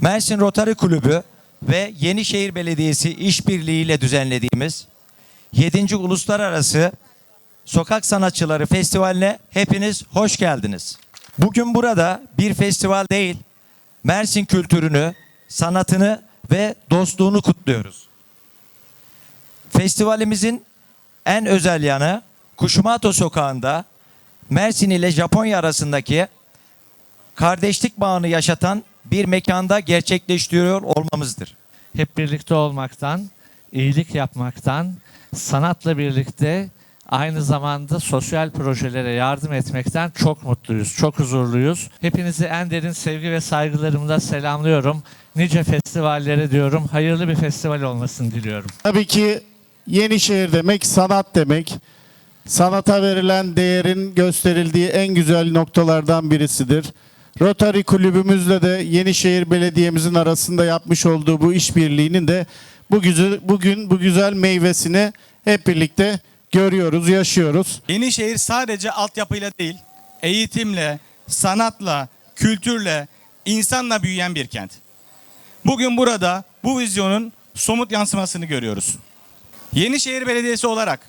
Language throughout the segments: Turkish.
Mersin Rotary Kulübü ve Yenişehir Belediyesi işbirliğiyle düzenlediğimiz 7. Uluslararası Sokak Sanatçıları Festivali'ne hepiniz hoş geldiniz. Bugün burada bir festival değil, Mersin kültürünü, sanatını ve dostluğunu kutluyoruz. Festivalimizin en özel yanı Kuşumato Sokağı'nda Mersin ile Japonya arasındaki kardeşlik bağını yaşatan bir mekanda gerçekleştiriyor olmamızdır. hep birlikte olmaktan, iyilik yapmaktan, sanatla birlikte aynı zamanda sosyal projelere yardım etmekten çok mutluyuz, çok huzurluyuz. Hepinizi en derin sevgi ve saygılarımla selamlıyorum. Nice festivallere diyorum, hayırlı bir festival olmasını diliyorum. Tabii ki Yenişehir demek sanat demek. Sanata verilen değerin gösterildiği en güzel noktalardan birisidir. Rotary kulübümüzle de Yenişehir Belediye'mizin arasında yapmış olduğu bu işbirliğinin de bu güzel, bugün bu güzel meyvesini hep birlikte görüyoruz, yaşıyoruz. Yenişehir sadece altyapıyla değil, eğitimle, sanatla, kültürle, insanla büyüyen bir kent. Bugün burada bu vizyonun somut yansımasını görüyoruz. Yenişehir Belediyesi olarak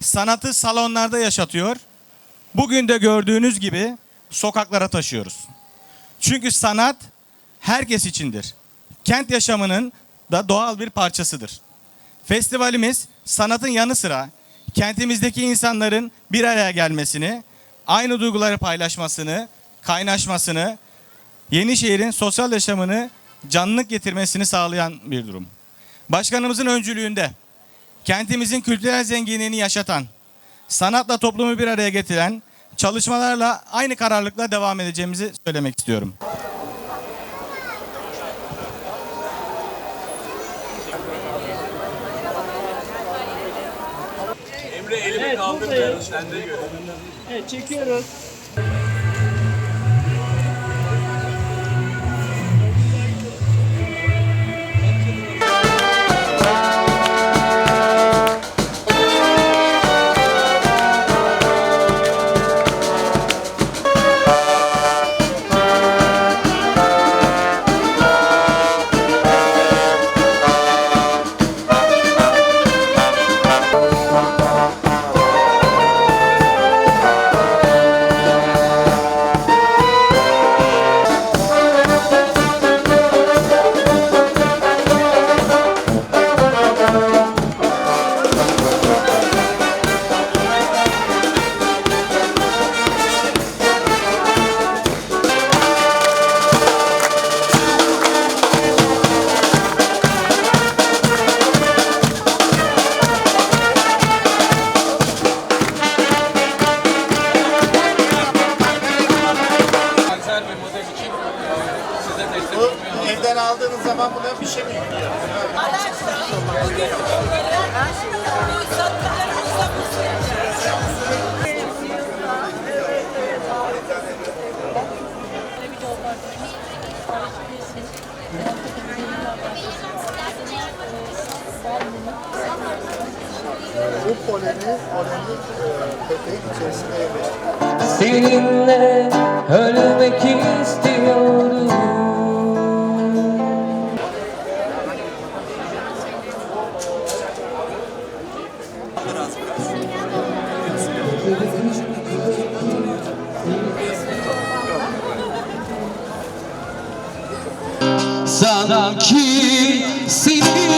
sanatı salonlarda yaşatıyor. Bugün de gördüğünüz gibi sokaklara taşıyoruz. Çünkü sanat herkes içindir. Kent yaşamının da doğal bir parçasıdır. Festivalimiz sanatın yanı sıra kentimizdeki insanların bir araya gelmesini, aynı duyguları paylaşmasını, kaynaşmasını, Yenişehir'in sosyal yaşamını canlılık getirmesini sağlayan bir durum. Başkanımızın öncülüğünde kentimizin kültürel zenginliğini yaşatan, sanatla toplumu bir araya getiren çalışmalarla aynı kararlılıkla devam edeceğimizi söylemek istiyorum. Evet çekiyoruz. Bu evden aldığınız zaman buna bir şey mi Bugün onları bu sattıklarımızla Bu poleni, poleni peteğin içerisine yerleştiriyoruz. Seninle ölmek istiyorum Sanki seni